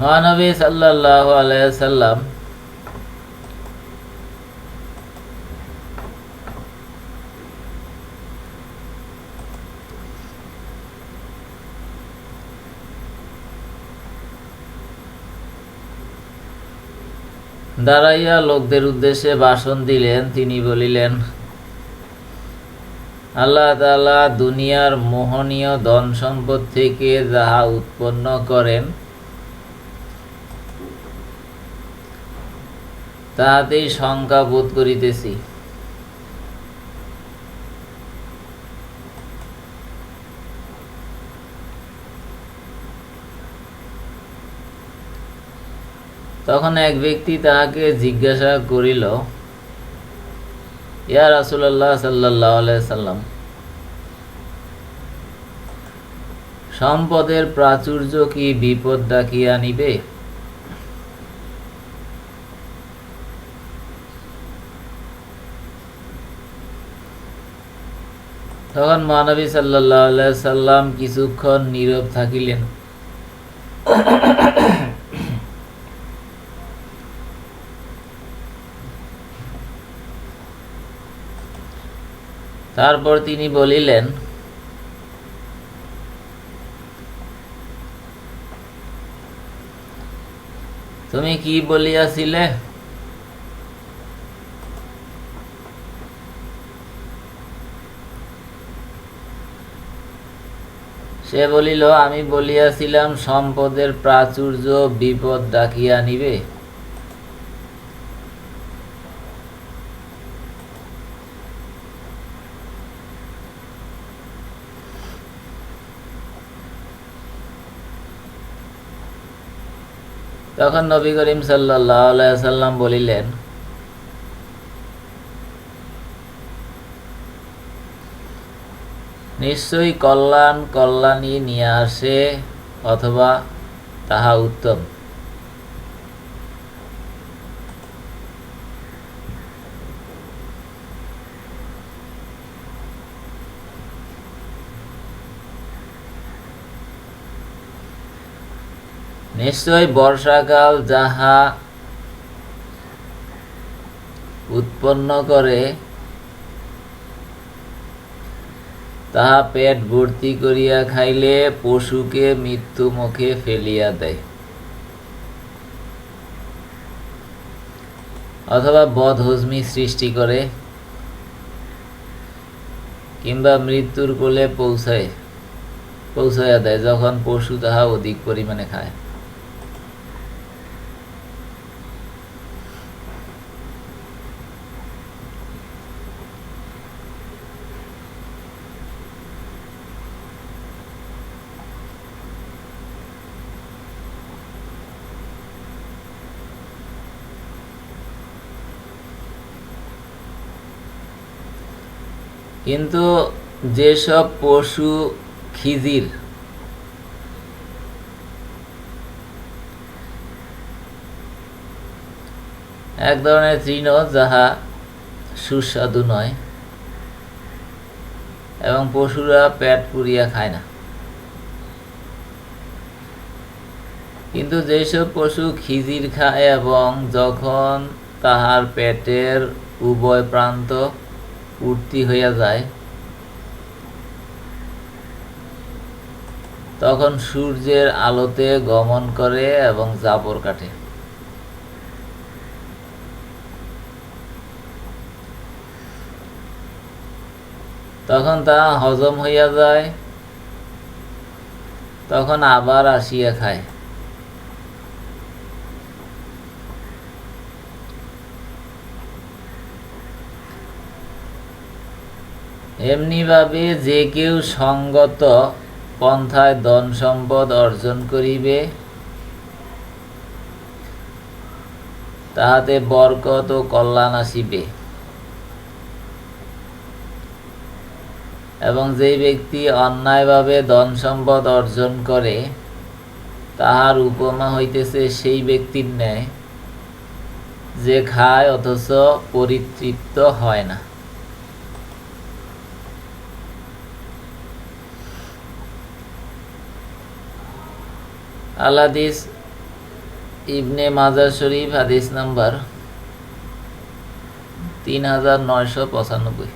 মহানবী সাল্লাহ আলাইসাল্লাম দাঁড়াইয়া লোকদের উদ্দেশ্যে ভাষণ দিলেন, তিনি বলিলেন, আল্লাহ তালা দুনিয়ার মোহনীয় ধন সম্পদ থেকে যাহা উৎপন্ন করেন তাহাতেই শঙ্কা বোধ করিতেছি। তখন এক ব্যক্তি তাহাকে জিজ্ঞাসা করিল, ইয়া রাসুলাল্লাহ সাল্লাহ সাল্লাম, সম্পদের প্রাচুর্য কি বিপদ ডাকিয়া নিবে তখন মহানবী সাল্লাম কিছুক্ষণ নীরব থাকিলেন। তারপর তিনি বলিলেন তুমি কি বলিয়াছিলে? সে বলিল, আমি বলিয়াছিলাম, সম্পদের প্রাচুর্য বিপদ ডাকিয়া নিবে। তখন নবী করিম সাল্লাহ সাল্লাম বলিলেন নিশ্চয়ই কল্যাণ কল্যাণী নিয়ে আসে অথবা তাহা উত্তম। নিশ্চয় বর্ষাকাল যাহা উৎপন্ন করে তাহা পেট ভর্তি করিয়া খাইলে পশুকে মৃত্যু মুখে ফেলিয়া দেয়। অথবা বদহজমি সৃষ্টি করে, কিংবা মৃত্যুর কোলে পৌঁছায়, পৌঁছাইয়া দেয়, যখন পশু তাহা অধিক পরিমাণে খায়। কিন্তু যেসব পশু খিজির, এক ধরনের তৃণ যাহা সুস্বাদু নয় এবং পশুরা পেট পুড়িয়া খায় না। কিন্তু যেসব পশু খিজির খায় এবং যখন তাহার পেটের উভয় প্রান্ত উঠতি হইয়া যায়। তখন সূর্যের আলোতে গমন করে এবং জাবর কাটে। তখন তা হজম হইয়া যায়, তখন আবার আসিয়া খায়। এমনিভাবে যে কেউ সঙ্গত পন্থায় ধন সম্পদ অর্জন করিবে, তাহাতে বরকত ও কল্যাণ আসিবে। এবং যেই ব্যক্তি অন্যায়ভাবে ধন সম্পদ অর্জন করে, তাহার উপমা হইতেছে সেই ব্যক্তির ন্যায়, যে খায় অথচ পরিতৃপ্ত হয় না। আলাদিস ইবনে মাজার শরীফ হাদিস নাম্বার তিন হাজার নয়শো পঁচানব্বই।